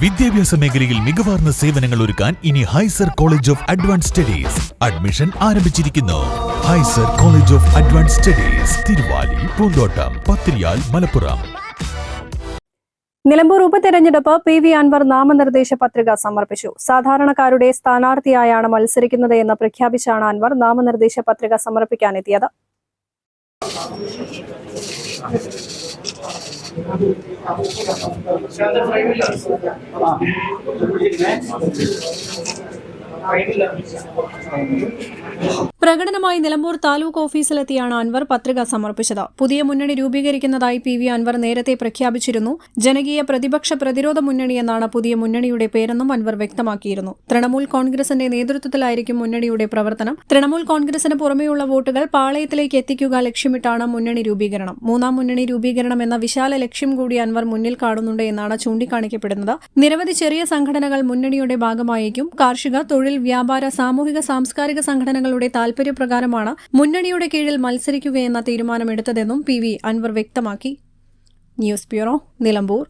വിദ്യാഭ്യാസ മേഖലയിൽ മികവാർന്ന സേവനങ്ങൾ ഒരുക്കാൻ ഇനി ഹൈസർ college of advance studies admission ആരംഭിച്ചിരിക്കുന്നു. ഹൈസർ college of advance studies Thiruvali Poonthottam Pathiriyal Malappuram. Nilambur ഉപതെരഞ്ഞെടുപ്പ് പി വി അൻവർ നാമനിർദ്ദേശ പത്രിക സമർപ്പിച്ചു. സാധാരണക്കാരുടെ സ്ഥാനാർത്ഥിയായാണ് മത്സരിക്കുന്നത് എന്ന് പ്രഖ്യാപിച്ചാണ് അൻവർ നാമനിർദ്ദേശ പത്രിക സമർപ്പിക്കാനെത്തിയത്. ഫൈനലാണ് പ്രകടനമായി നിലമ്പൂർ താലൂക്ക് ഓഫീസിലെത്തിയാണ് അൻവർ പത്രിക സമർപ്പിച്ചത്. പുതിയ മുന്നണി രൂപീകരിക്കുന്നതായി പി വി അൻവർ നേരത്തെ പ്രഖ്യാപിച്ചിരുന്നു. ജനകീയ പ്രതിപക്ഷ പ്രതിരോധ മുന്നണി എന്നാണ് പുതിയ മുന്നണിയുടെ പേരെന്നും അൻവർ വ്യക്തമാക്കിയിരുന്നു. തൃണമൂൽ കോൺഗ്രസിന്റെ നേതൃത്വത്തിലായിരിക്കും മുന്നണിയുടെ പ്രവർത്തനം. തൃണമൂൽ കോൺഗ്രസിന് പുറമെയുള്ള വോട്ടുകൾ പാളയത്തിലേക്ക് എത്തിക്കുക ലക്ഷ്യമിട്ടാണ് മുന്നണി രൂപീകരണം. മൂന്നാം മുന്നണി രൂപീകരണം എന്ന വിശാല ലക്ഷ്യം കൂടി അൻവർ മുന്നിൽ കാണുന്നുണ്ട് എന്നാണ് ചൂണ്ടിക്കാണിക്കപ്പെടുന്നത്. നിരവധി ചെറിയ സംഘടനകൾ മുന്നണിയുടെ ഭാഗമായേക്കും. കാർഷിക തൊഴിൽ വ്യാപാര സാമൂഹിക സാംസ്കാരിക സംഘടനകളുടെ താൽപര്യപ്രകാരമാണ് മുന്നണിയുടെ കീഴിൽ മത്സരിക്കുകയെന്ന തീരുമാനമെടുത്തതെന്നും പി വി അൻവർ വ്യക്തമാക്കി. News bureau Nilambur.